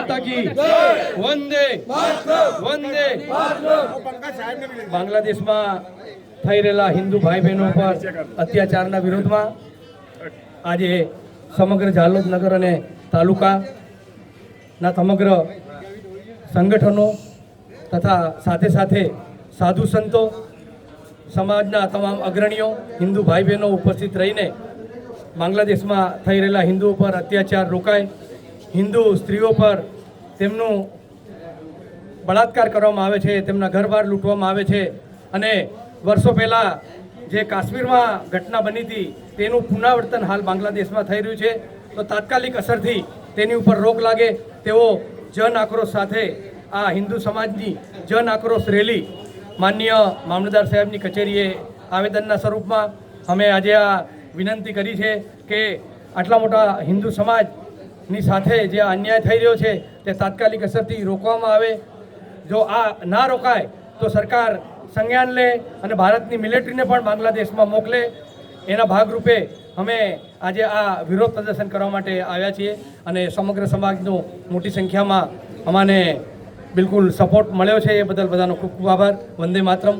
માતા કી વંદે વંદે બાંગ્લાદેશમાં થઈ રહેલા હિન્દુ ભાઈ બહેનો પર અત્યાચારના વિરોધમાં આજે સમગ્ર જાલોદ નગર અને તાલુકાના સમગ્ર સંગઠનો તથા સાથે સાથે સાધુ સંતો, સમાજના તમામ અગ્રણીઓ, હિન્દુ ભાઈ બહેનો ઉપસ્થિત રહીને બાંગ્લાદેશમાં થઈ રહેલા હિન્દુઓ પર અત્યાચાર રોકાય હિન્દુ સ્ત્રીઓ પર તેમનું બળાત્કાર કરવામાં આવે છે, તેમના ઘર-બાર લૂંટવામાં આવે છે અને વર્ષો પહેલાં જે કાશ્મીરમાં ઘટના બની હતી, તેનું પુનરાવર્તન હાલ બાંગ્લાદેશમાં થઈ રહ્યું છે. તો તાત્કાલિક અસરથી તેની ઉપર રોક લાગે તેવો જન આક્રોશ સાથે આ હિન્દુ સમાજની જન આક્રોશ રેલી માનનીય મામલતદાર સાહેબની કચેરીએ આવેદનના સ્વરૂપમાં અમે આજે આ વિનંતી કરી છે કે આટલા મોટા હિન્દુ સમાજની સાથે જે અન્યાય થઈ રહ્યો છે તે તાત્કાલિક અસરથી રોકવામાં આવે. જો આ ના રોકાય તો સરકાર સંજ્ઞાન લે અને ભારતની મિલિટરીને પણ બાંગ્લાદેશમાં મોકલે. એના ભાગરૂપે અમે આજે આ વિરોધ પ્રદર્શન કરવા માટે આવ્યા છીએ અને સમગ્ર સમાજનો મોટી સંખ્યામાં અમાને બિલકુલ સપોર્ટ મળ્યો છે. એ બદલ બધાનો ખૂબ ખૂબ આભાર. વંદે માતરમ.